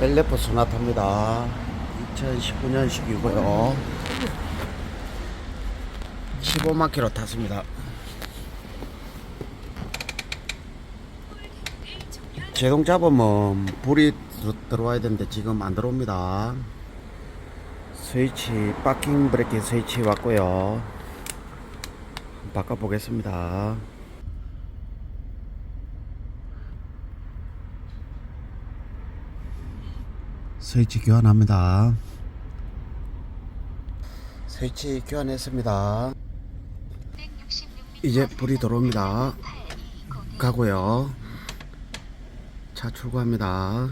LF 소나타입니다. 2019년식이고요. 15만 킬로 탔습니다. 제동 잡으면 불이 들- 들어와야 되는데 지금 안 들어옵니다. 스위치 파킹 브레이크 스위치 왔고요. 바꿔보겠습니다. 스위치 교환합니다. 스위치 교환했습니다. 이제 불이 들어옵니다. 가고요. 차 출고합니다.